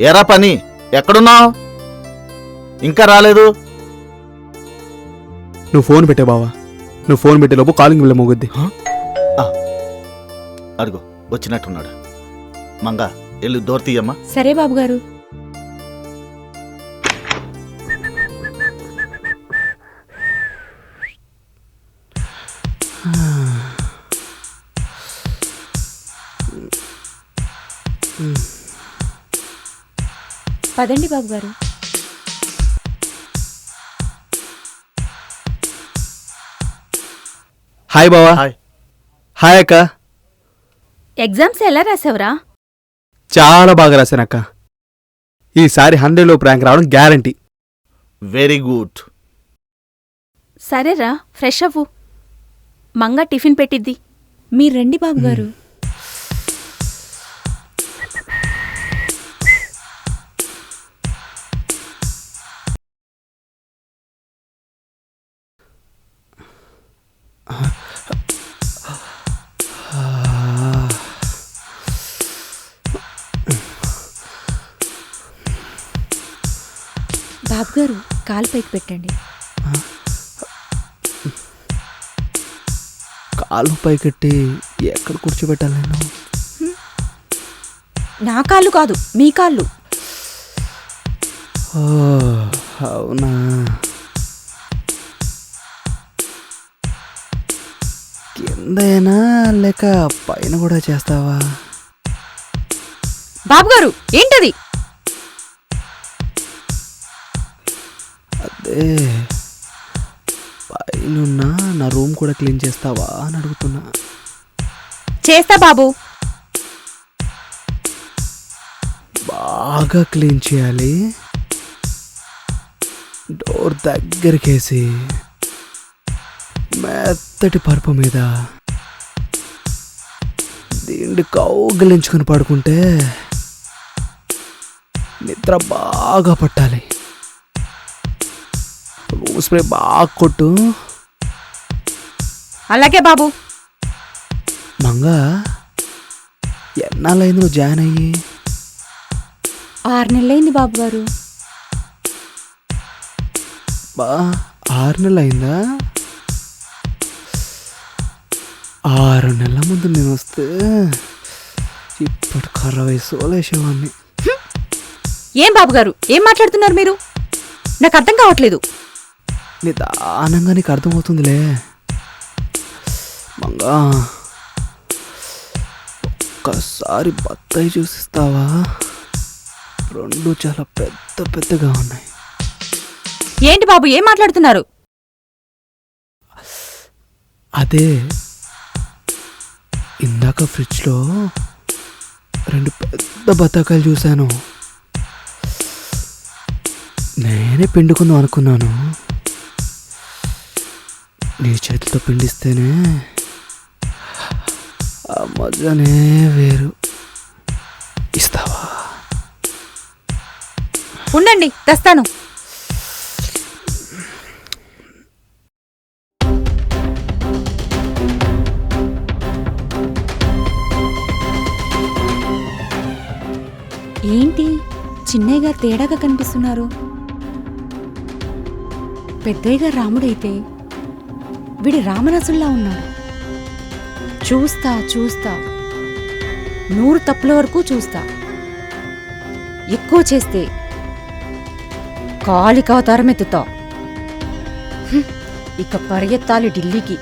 ఎరా పని? ఎక్కడున్నావు? ఇంకా రాలేదు? నువ్వు ఫోన్ పెట్టే బావా. నువ్వు ఫోన్ పెట్టే లోపు కాలింగ్ వెళ్ళ మోగుద్ది. అడుగు వచ్చినట్టున్నాడు. మంగ ఎల్లు డోర్ తీయమ్మా. సరే బాబు గారు పదండి బాబు గారు. హాయ్ బావా. హాయ్. హాయ్ అక్క. ఎగ్జామ్స్ ఎలా రాసావురా? చాలా బాగా రాశానక్క ఈసారి హండ్రెడ్లో ర్యాంక్ రావడం గ్యారంటీ. Very good. సరేరా ఫ్రెష్ అవ్వు. మంగ టిఫిన్ పెట్టిద్ది. మీరు రండి బాబు గారు. బాబు గారు కాలు పైకి పెట్టండి. కాలు పైకెట్టి ఎక్కడ కూర్చోబెట్టాలి నేను? నా కాళ్ళు కాదు మీ కాళ్ళు. అవునా? కిందైనా లేక పైన కూడా చేస్తావా? బాబు గారు ఏంటది? అదే పైన నా రూమ్ కూడా క్లీన్ చేస్తావా అని అడుగుతున్నా. చేస్తా బాబు. బాగా క్లీన్ చేయాలి. డోర్ దగ్గరికేసి. మెత్తటి పరుపు మీద. దీన్ని కౌగిలించుకుని పడుకుంటే నిద్ర బాగా పట్టాలి. స్ప్రే బాగా కొట్టు. అలాగే బాబు. మంగ ఎన్నాళ్ళైంది నువ్వు జాయిన్ అయ్యి? ఆరు నెలలైంది బాబు గారు. బా ఆరు నెలలు అయిందా ఆరు నెలల ముందు నేను వస్తే ఇప్పుడు కర్ర వయసు వేసేవాడిని. ఏం బాబు గారు? ఏం మాట్లాడుతున్నారు మీరు? నాకు అర్థం కావట్లేదు. నిదానంగా నీకు అర్థమవుతుందిలే. మంగా ఒక్కసారి బత్తాయి చూసిస్తావా? రెండు చాలా పెద్ద పెద్దగా ఉన్నాయి. ఏంటి బాబు ఏం మాట్లాడుతున్నారు? అదే ఇందాక ఫ్రిడ్జ్లో రెండు పెద్ద బత్తాకాయలు చూశాను. నేనే పిండుకుందాం అనుకున్నాను. నీ చేతితో పిండిస్తేనే ఆ మజానే వేరు. ఇస్తావా? ఉండండి తెస్తాను. ఏంటి చిన్నయ్యగా తేడాగా కనిపిస్తున్నారు? పెద్దయ్యగా రాముడైతే వీడి రామనసుల్లా ఉన్నాడు. చూస్తా చూస్తా. నూరు తప్పుల వరకు చూస్తా. ఎక్కువ చేస్తే కాలిక అవతారం ఎత్తుతా ఇక పరిగెత్తాలి ఢిల్లీకి.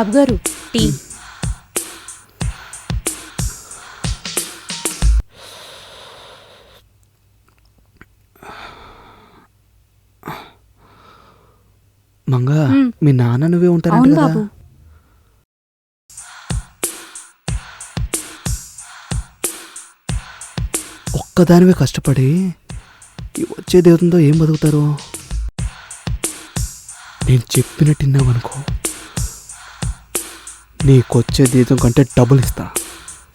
బాబు గారు. టీ. మంగ మ్. నాన్న నువ్వే అవును కదా? బాబు. ఒక్కదానివే కష్టపడి వచ్చే దేవతంతో ఏం బతుకుతారు? నేను చెప్పినట్టు విన్నావనుకో. నీకొచ్చే జీతం కంటే డబ్బులు ఇస్తా.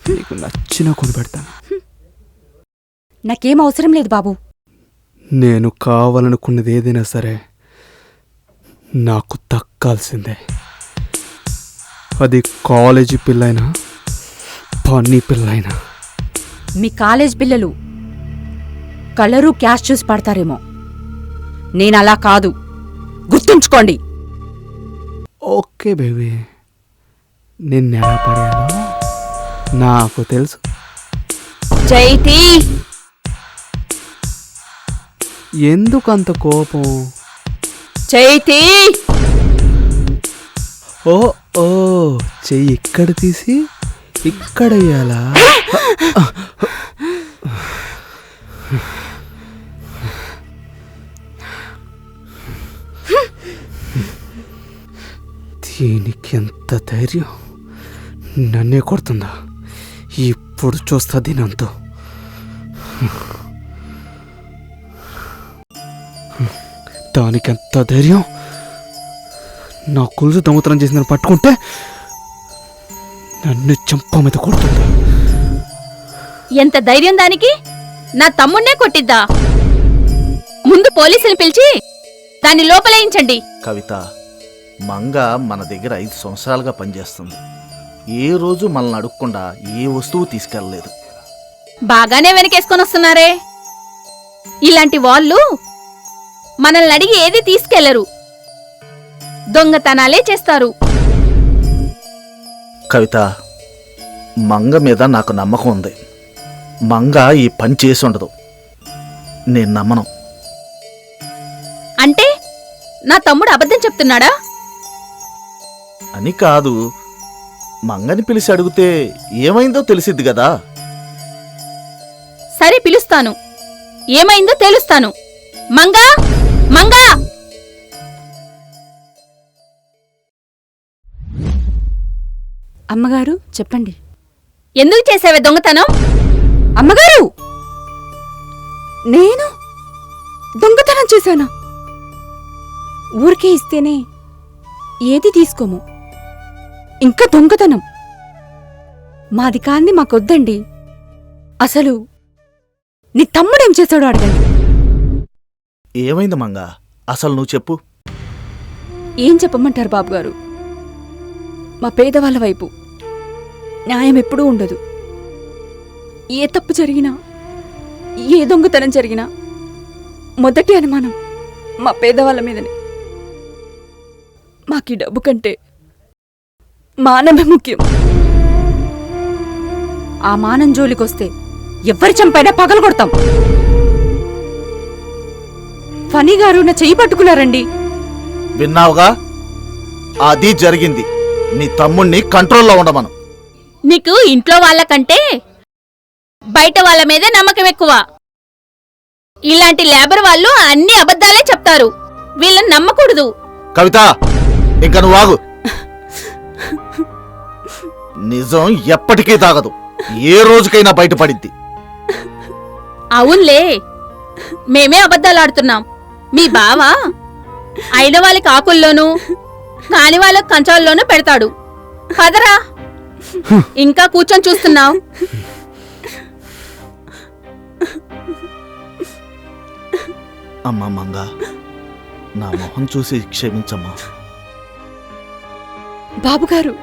నీకు నచ్చిన కొని పెడతాను నాకేం అవసరం లేదు బాబు. నేను కావాలనుకున్నది ఏదైనా సరే నాకు దక్కాల్సిందే. అది కాలేజీ పిల్లైనా పని పిల్లైనా. మీ కాలేజ్ పిల్లలు కలరు క్యాష్ చూసి పడతారేమో. నేను అలా కాదు. గుర్తుంచుకోండి. Okay baby. నిన్ను ఎలా పడేయాలో నాకు తెలుసు. చైతి ఎందుకు అంత కోపం? చైతి ఓ ఓ చెయ్యి ఇక్కడ తీసి ఇక్కడ వేయాలా? దీనికి ఎంత ధైర్యం? నన్నే కొడుతుందా? ఇప్పుడు చూస్తా దీనంతో. దానికి ఎంత ధైర్యం? నా కొలుసు దొంగతనం చేసిందని పట్టుకుంటే నన్ను చంప మీద కొడుతుందా? ఎంత ధైర్యం దానికి? నా తమ్ముణ్ణే కొట్టిద్దా? ముందు పోలీసులు పిలిచి దాన్ని లోపలేయించండి. కవిత మంగ మన దగ్గర ఐదు సంవత్సరాలుగా పనిచేస్తుంది. ఏ రోజు మనల్ని అడుక్కుండా ఏ వస్తువు తీసుకెళ్ళలేదు. బాగానే వెనకేసుకొని వస్తున్నారే. ఇలాంటి వాళ్ళు మనల్ని అడిగి ఏది తీసుకెళ్ళరు. దొంగతనాలే చేస్తారు. కవిత మంగ మీద నాకు నమ్మకం ఉంది. మంగ ఈ పని చేసి ఉండదు. నేను నమ్మను. అంటే నా తమ్ముడు అబద్ధం చెప్తున్నాడా? అని కాదు మంగని పిలిచి అడిగితే ఏమైందో తెలిసిద్ది కదా సరే పిలుస్తాను. ఏమైందో తెలుస్తాను. మంగా మంగా! అమ్మగారు చెప్పండి. ఎందుకు చేసావే దొంగతనం? అమ్మగారు! నేను దొంగతనం చేశానా? ఊరికే ఇస్తేనే ఏది తీసుకోము. ఇంకా దొంగతనం. మాది కాంది మాకొద్దండి. అసలు నీ తమ్ముడేం చేశాడో అడగండి. ఏమైంది మంగ? అసలు నువ్వు చెప్పు. ఏం చెప్పమంటారు బాబుగారు? మా పేదవాళ్ళ వైపు న్యాయం ఎప్పుడూ ఉండదు. ఏ తప్పు జరిగినా ఏ దొంగతనం జరిగినా మొదటి అనుమానం మా పేదవాళ్ళ మీదనే. మాకి డబ్బు కంటే మానమే ముఖ్యం. ఆ మానం జోలికొస్తే ఎవరి చంపైనా పగలు కొడతాం. ఫనీ గారు నా చెయ్యి పట్టుకున్నారండి. విన్నావుగా? అది జరిగింది. నీ తమ్ముణ్ణి కంట్రోల్లో ఉండమను. నీకు ఇంట్లో వాళ్ళకంటే బయట వాళ్ళ మీదే నమ్మకం ఎక్కువ. ఇలాంటి లేబర్ వాళ్ళు అన్ని అబద్ధాలే చెప్తారు. వీళ్ళని నమ్మకూడదు. కవిత ఇంక నువ్వు ఆగు. నిజం ఎప్పటికీ తాగదు. ఏ రోజుకైనా బయటపడిద్ది. అవునులే. మేమే అబద్ధాలు ఆడుతున్నాం. మీ బావ అయిన వాళ్ళకి ఆకుల్లోనూ కాని వాళ్ళకి కంచాల్లోనూ పెడతాడు. కదరా ఇంకా కూర్చొని చూస్తున్నావు. అమ్మా మంగ నా మొహం చూసి క్షమించమ్మా. బాబుగారు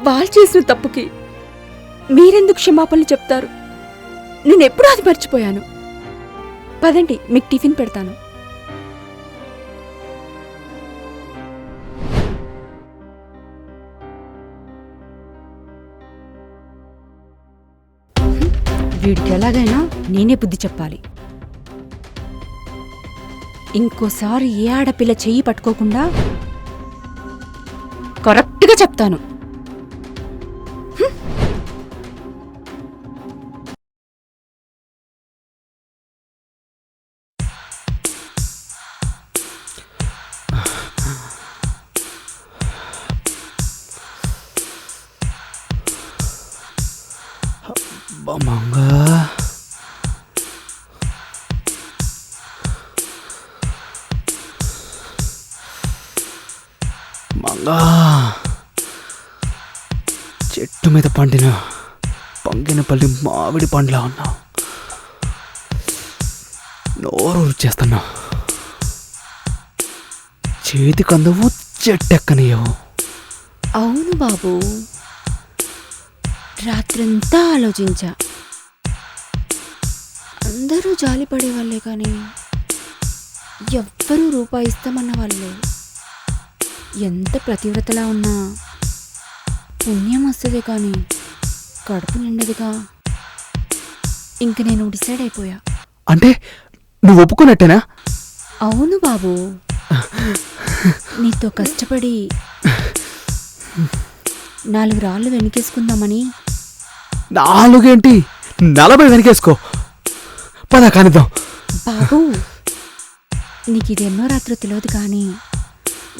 వాళ్ళు చేసిన తప్పుకి మీరెందుకు క్షమాపణలు చెప్తారు? నేను ఎప్పుడూ అది మర్చిపోయాను. పదండి మీకు టిఫిన్ పెడతాను. వీడికి ఎలాగైనా నేనే బుద్ధి చెప్పాలి. ఇంకోసారి ఏ ఆడపిల్ల చెయ్యి పట్టుకోకుండా కరెక్ట్గా చెప్తాను. చెట్టు మీద పండిన పంగినపల్లి మామిడి పండ్లా ఉన్నావు నోరు చేస్తున్నా చేతికి అందవు చెట్టెక్కనియవు అవును బాబు. రాత్రంతా ఆలోచించా. అందరూ జాలి పడేవాళ్ళే కానీ ఎవ్వరూ రూపాయి ఇస్తామన్న వాళ్ళే. ఎంత ప్రతివ్రతలా ఉన్నా పుణ్యం వస్తుంది కానీ కడుపు నిండదుగా ఇంక నేను డిసైడ్ అయిపోయా. అంటే నువ్వు ఒప్పుకున్నట్టేనా? అవును బాబు. నీతో కష్టపడి నాలుగు రాళ్ళు వెనకేసుకుందామని. నాలుగేంటి? నలభై వెనకేసుకో. పద కానిద్దాం. బాబు నీకు ఇది ఎన్నో రాత్రి తెలియదు కానీ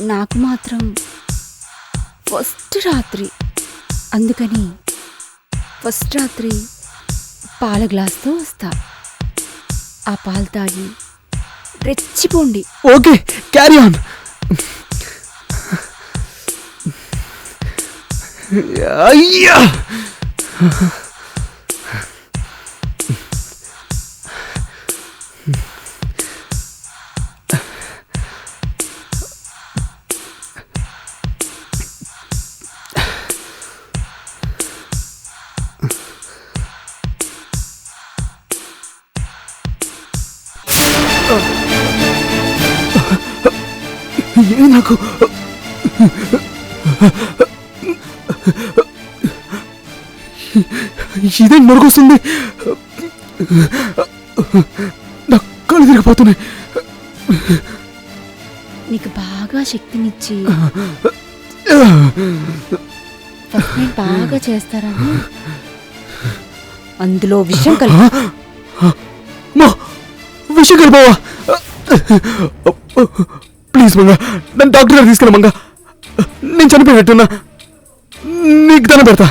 నాకు మాత్రం ఫస్ట్ రాత్రి. అందుకని ఫస్ట్ రాత్రి పాల గ్లాస్తో వస్తా. ఆ పాలు తాగి రెచ్చిపోండి. ఓకే క్యారీ ఆన్ అయ్యా! నాకు ఇదే నొరకొస్తుంది నా కళ్ళు తిరిగిపోతున్నాయి. నీకు బాగా శక్తినిచ్చి ఫస్ట్ నేను బాగా చేస్తారని అందులో విషయం కలిపి. విషయం కలిపోవా ప్లీజ్ మంగ నన్ను డాక్టర్ గారు తీసుకెళ్ళ మంగ. నేను చనిపోయినట్టున్నా నీకు దాని పెడతా.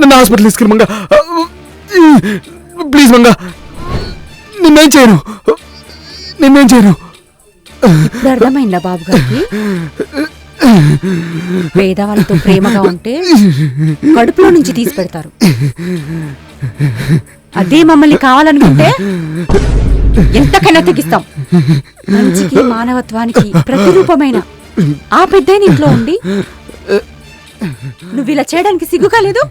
నన్ను హాస్పిటల్ తీసుకెళ్ళి మంగ. ప్లీజ్ మంగ నిన్నేం చేయను. నిన్నేం చేయను. అర్థమైందా బాబు గారికి పేదవాళ్ళతో ప్రేమగా ఉంటే కడుపులో నుంచి తీసి పెడతారు. అదే మమ్మల్ని కావాలనుకుంటే ఎంతకైనా తెగిస్తాం. మంచికి మానవత్వానికి ప్రతిరూపమైన ఆ పెద్ద ఇంట్లో ఉండి నువ్వు ఇలా చేయడానికి సిగ్గు కాలేదు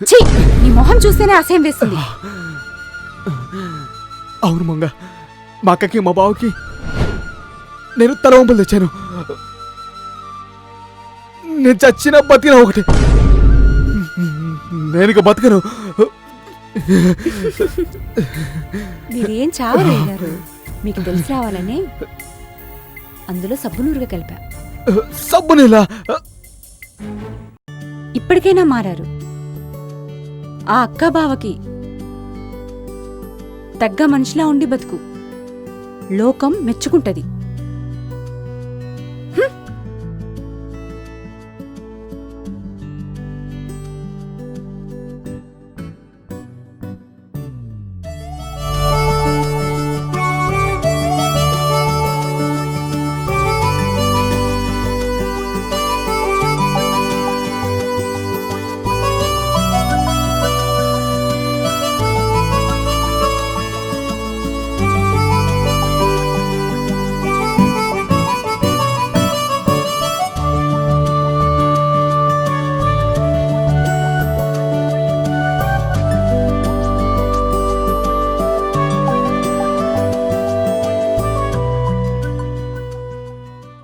ఛీ! నీ మొహం చూస్తేనే అసహ్యం వేస్తుంది. అవును మంగ మా అక్కకి మా బావకి నేను తల వంపులు తెచ్చాను. నేను చచ్చిన బతికిన ఒకటి. నేను ఇక బతకను. మీరేం చావలేగారు మీకు తెలిసి రావాలని? అందులో సబ్బునూరుగా కలిపా. సబ్బునిలా? ఇప్పటికైనా మారారు. ఆ అక్క బావకి తగ్గ మనిషిలా ఉండి బతుకు. లోకం మెచ్చుకుంటది.